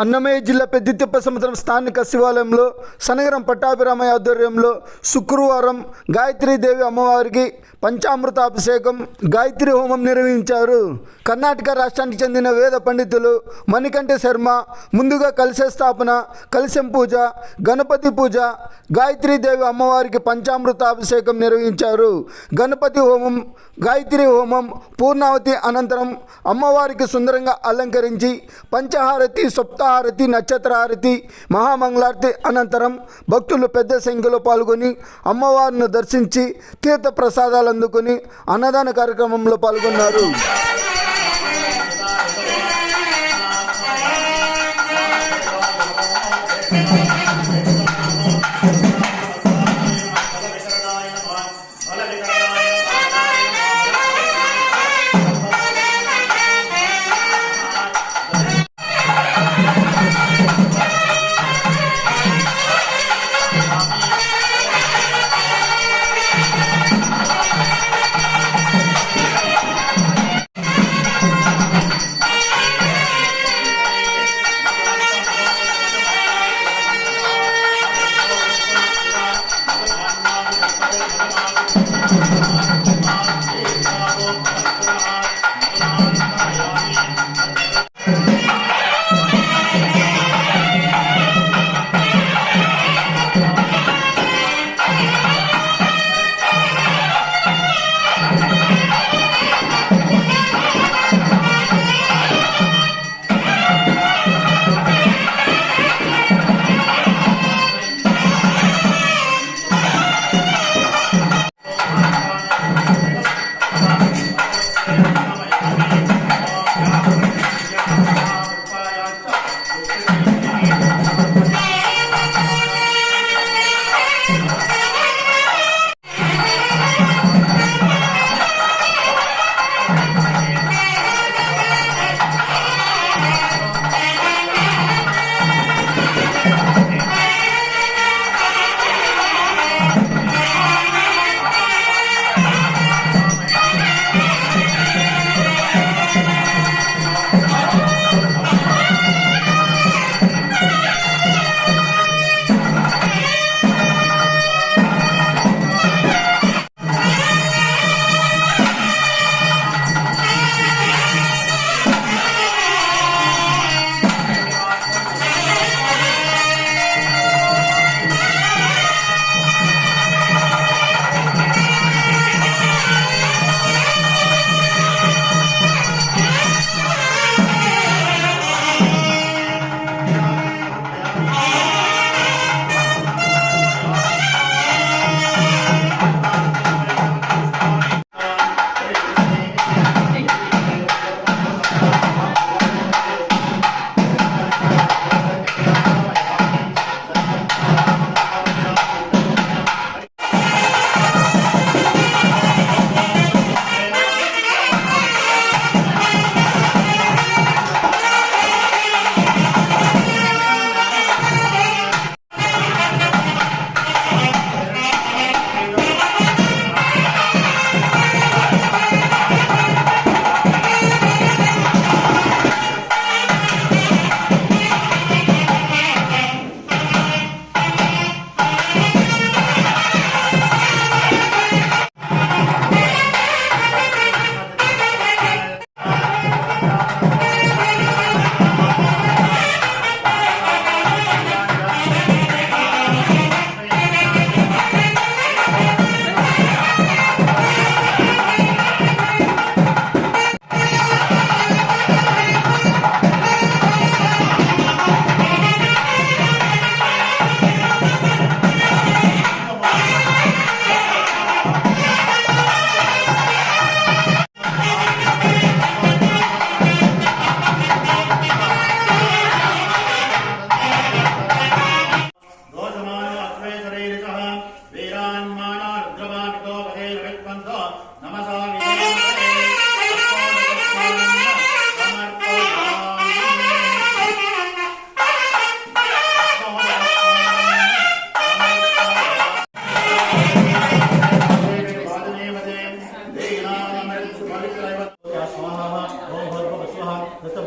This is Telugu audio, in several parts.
అన్నమయ్య జిల్లా పెద్దితిప్ప సముద్రం స్థానిక శివాలయంలో సనగరం పట్టాభిరామయ్య ఆధ్వర్యంలో శుక్రవారం గాయత్రీదేవి అమ్మవారికి పంచామృతాభిషేకం గాయత్రి హోమం నిర్వహించారు. కర్ణాటక రాష్ట్రానికి చెందిన వేద పండితులు మణికంఠ శర్మ ముందుగా కలశ స్థాపన కలశం పూజ గణపతి పూజ గాయత్రీదేవి అమ్మవారికి పంచామృతాభిషేకం నిర్వహించారు. గణపతి హోమం గాయత్రి హోమం పూర్ణావతి అనంతరం అమ్మవారికి సుందరంగా అలంకరించి పంచహారతి సప్తహారతి నక్షత్రహారతి మహామంగళారతి అనంతరం భక్తులు పెద్ద సంఖ్యలో పాల్గొని అమ్మవారిని దర్శించి తీర్థ ప్రసాదాలు అందుకొని అన్నదాన కార్యక్రమంలో పాల్గొన్నారు.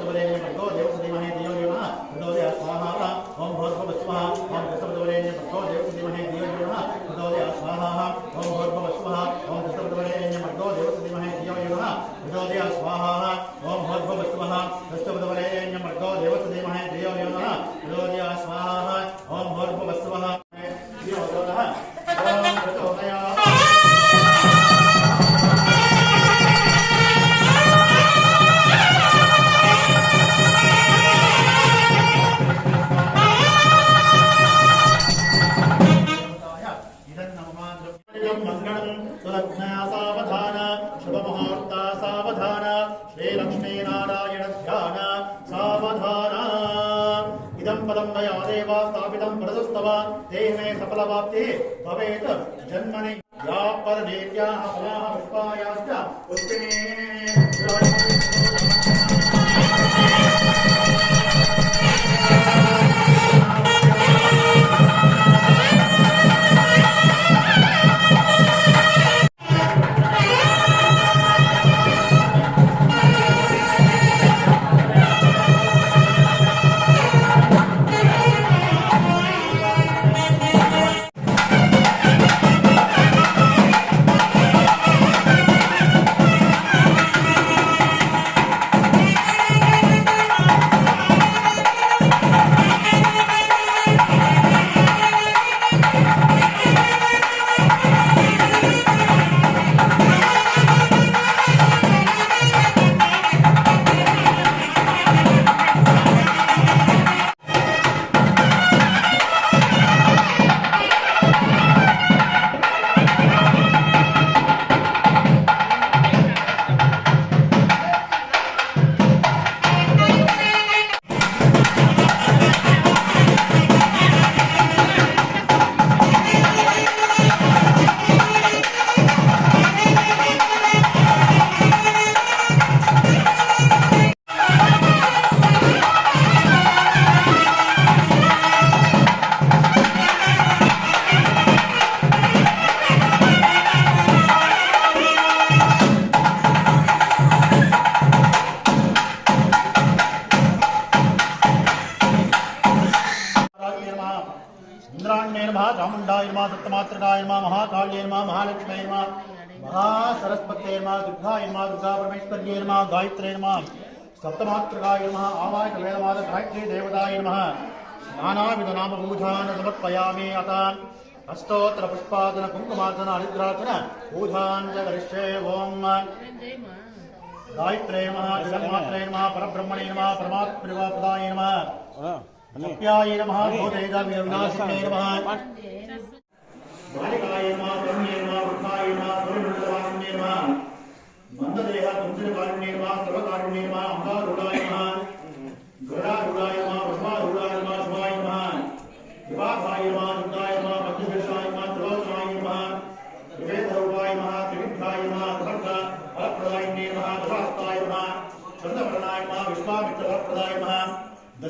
sobre el ఇంద్రాణ్యే నమ చాముండాయ నమ సప్తమాత్రకాయ నమ మహాకాళ్యే నమ మహాలక్ష్మీ నమ మహాసరస్వతే నమ దుర్గాయ నమ దుర్గా పరమేశ్వర్యే నమ గాయత్రే నమ సప్తమాత్రకాయ నమ ఆవాయ వేదమాద గాయత్రీ దేవతాయ నమ నానావిధ నామ పూజాన్ సమర్పయామి అత అష్టోత్తర పుష్పాదన కుంకుమార్జన హరిద్రాచన పూజాన్ ఓం. గాయత్రే నమ జగన్మాత్రే నమ పరబ్రహ్మణే నమ పరమాత్మనివాపదాయ నమ. సత్యాయ నమ భూతేజ వినాశినే నమ బాలికాయ నమ బ్రహ్మే నమ వృద్ధాయ నమ సర్వమంగళవాసినే నమ మందదేహ కుంజనకారుణ్యే నమ సర్వకారుణ్యే నమ అంబారూఢాయ నమ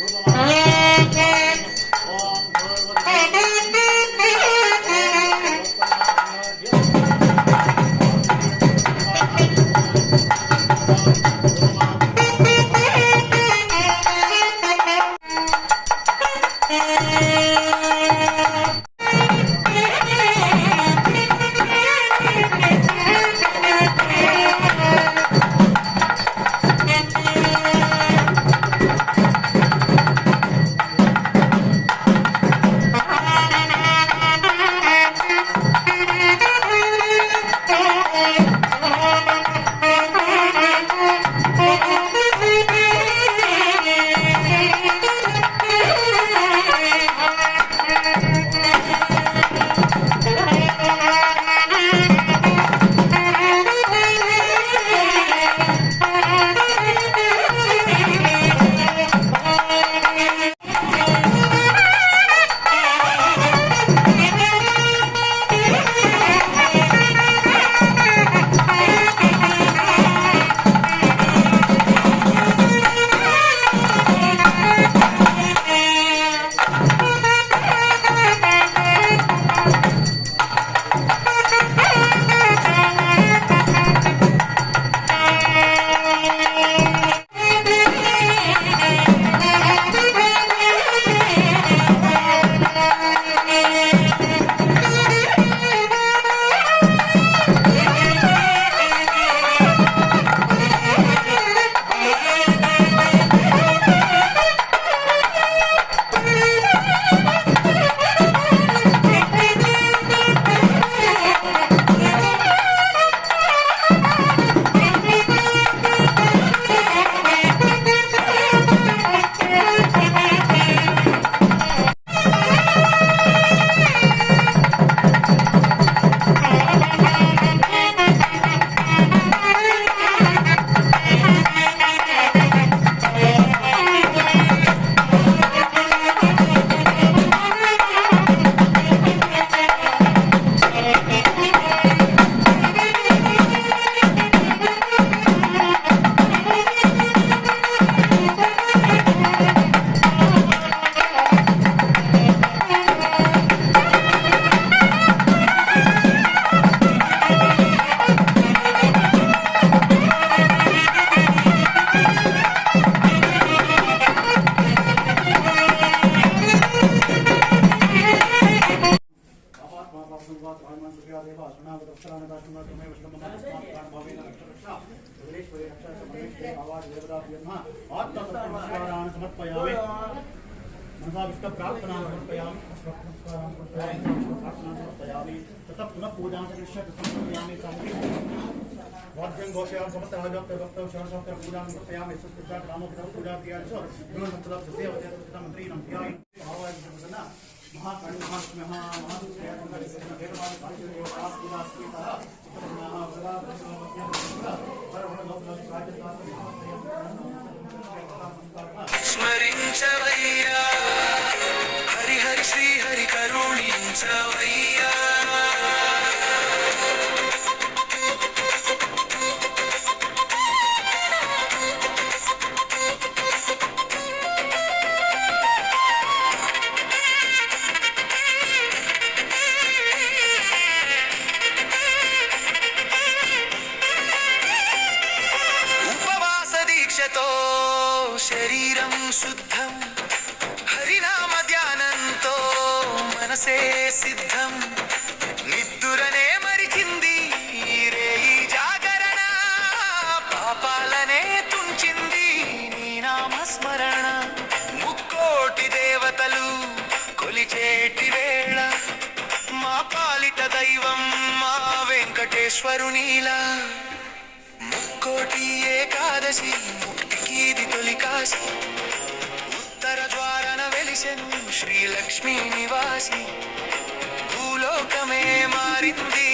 Goodbye. तथा पुनः पूजान्तरिक्ष्य तथा पूजामि वाद्यं घोषयामि समस्तः जप्तभक्तौ शरणसप्त पूजां कृतयामि सुकृता ग्रामोक्तौ पूजा क्रियासु गुणसत्तदा सिद्धे अवधेतुता मन्त्रीणं ध्यायि भावादिप्रसन्न महाकर्णमहात्म्यः महादेववादिभाग्यदेवतास्तिवास्तितः सुतः परमलोकस्य राज्यतात्मकं स्मरिं च वै So we సిద్ధం. నిద్దురనే మరిచింది రేయి జాగరణ. పాపాలనే తుంచింది నీ నామస్మరణ. ముక్కోటి దేవతలు కొలిచేటి వేళ. మా పాలిత దైవం మా వెంకటేశ్వరునిలా. ముక్కోటి ఏకాదశి ముక్తికీది తొలి కాశి ఉత్తర ద్వారన వెలిసెను శ్రీలక్ష్మీ నివాసి. మారింది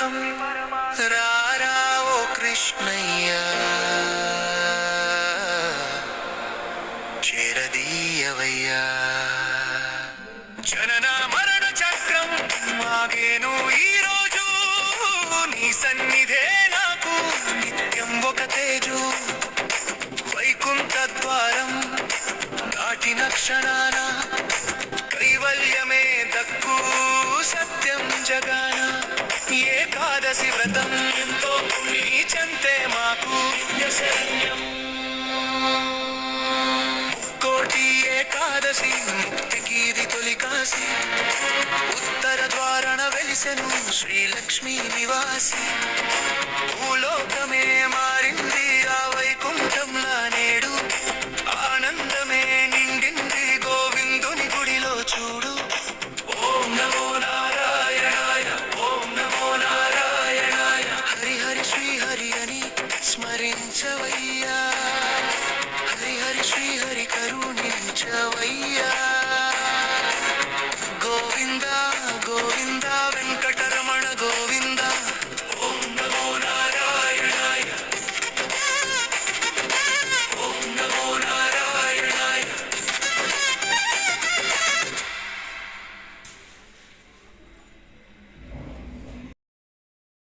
పరమార్థం రారావో కృష్ణయ్య. చేరదీయవయ్యా. జనన మరణ చక్రం మాగేను ఈ రోజు నీ సన్నిధే నాకు నిత్యం ఒక తేజు. వైకుంఠ ద్వారం దాటిన క్షణాన కైవల్యమే దక్కు సత్యం జగాన. ఏకాదశి వ్రతం ఎంతో నీ చెంతే మాకు కోటి ఏకాదశి ముక్తికి ఇది తొలి కాశి. ఉత్తర ద్వారణ వెలిసెను శ్రీలక్ష్మీ నివాసి. భూలోకమే